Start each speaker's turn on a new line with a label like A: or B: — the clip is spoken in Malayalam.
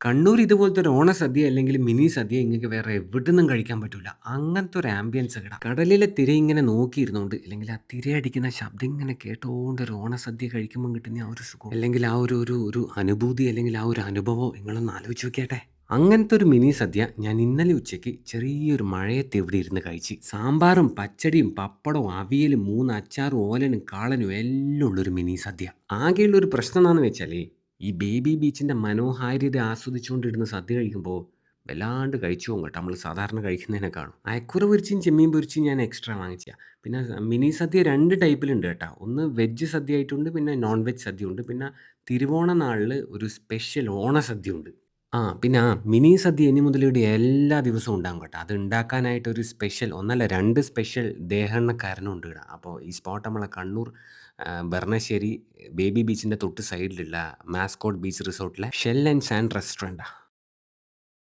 A: കണ്ണൂർ ഇതുപോലത്തെ ഒരു ഓണ സദ്യ അല്ലെങ്കിൽ മിനി സദ്യ ഇങ്ങനെ വേറെ എവിടുന്നും കഴിക്കാൻ പറ്റില്ല അങ്ങനത്തെ ഒരു ആംബിയൻസ് കിടാം കടലിലെ തിര ഇങ്ങനെ നോക്കിയിരുന്നുകൊണ്ട് അല്ലെങ്കിൽ ആ തിരയടിക്കുന്ന ശബ്ദം ഇങ്ങനെ കേട്ടോണ്ട് ഒരു ഓണ സദ്യ കഴിക്കുമ്പോൾ കിട്ടുന്ന ആ ഒരു സുഖം അല്ലെങ്കിൽ ആ ഒരു ഒരു ഒരു അനുഭൂതി അല്ലെങ്കിൽ ആ ഒരു അനുഭവം നിങ്ങളൊന്ന് ആലോചിച്ച് നോക്കിയാട്ടെ. അങ്ങനത്തെ ഒരു മിനി സദ്യ ഞാൻ ഇന്നലെ ഉച്ചയ്ക്ക് ചെറിയൊരു മഴയത്ത് ഇവിടെ ഇരുന്ന് കഴിച്ച്. സാമ്പാറും പച്ചടിയും പപ്പടവും അവിയലും മൂന്ന് അച്ചാറും ഓലനും കാളനും എല്ലാം ഉള്ളൊരു മിനി സദ്യ. ആകെയുള്ള ഒരു പ്രശ്നം എന്താണെന്ന് വെച്ചാൽ ഈ ബേബി ബീച്ചിന്റെ മനോഹാരിത ആസ്വദിച്ചുകൊണ്ടിരുന്ന് സദ്യ കഴിക്കുമ്പോൾ വല്ലാണ്ട് കഴിച്ചു പോകും കേട്ടോ നമ്മൾ സാധാരണ കഴിക്കുന്നതിനേക്കാളും. അയക്കുറ പൊരിച്ചും ചെമ്മീൻ പൊരിച്ചും ഞാൻ എക്സ്ട്രാ വാങ്ങിച്ചാൽ പിന്നെ മിനി സദ്യ രണ്ട് ടൈപ്പിലുണ്ട് കേട്ടോ. ഒന്ന് വെജ് സദ്യ ആയിട്ടുണ്ട്. പിന്നെ നോൺ വെജ് സദ്യ ഉണ്ട്. പിന്നെ തിരുവോണ നാളിൽ ഒരു സ്പെഷ്യൽ ഓണസദ്യ ഉണ്ട്. ആ പിന്നെ ആ മിനി സദ്യ ഇനി മുതൽ ഇവിടെ എല്ലാ ദിവസവും ഉണ്ടാകും കേട്ടോ. അത് ഉണ്ടാക്കാനായിട്ട് ഒരു സ്പെഷ്യൽ ഒന്നല്ല രണ്ട് സ്പെഷ്യൽ ദേഹെണ്ണക്കാരനും ഉണ്ട് ഇവിടെ. അപ്പോൾ ഈ സ്പോട്ട് നമ്മളെ കണ്ണൂർ ബർണശ്ശേരി ബേബി ബീച്ചിന്റെ തൊട്ട് സൈഡിലുള്ള മാസ്കോട്ട് ബീച്ച് റിസോർട്ടിലെ ഷെൽ ആൻഡ് സാൻഡ് റെസ്റ്റോറന്റാ.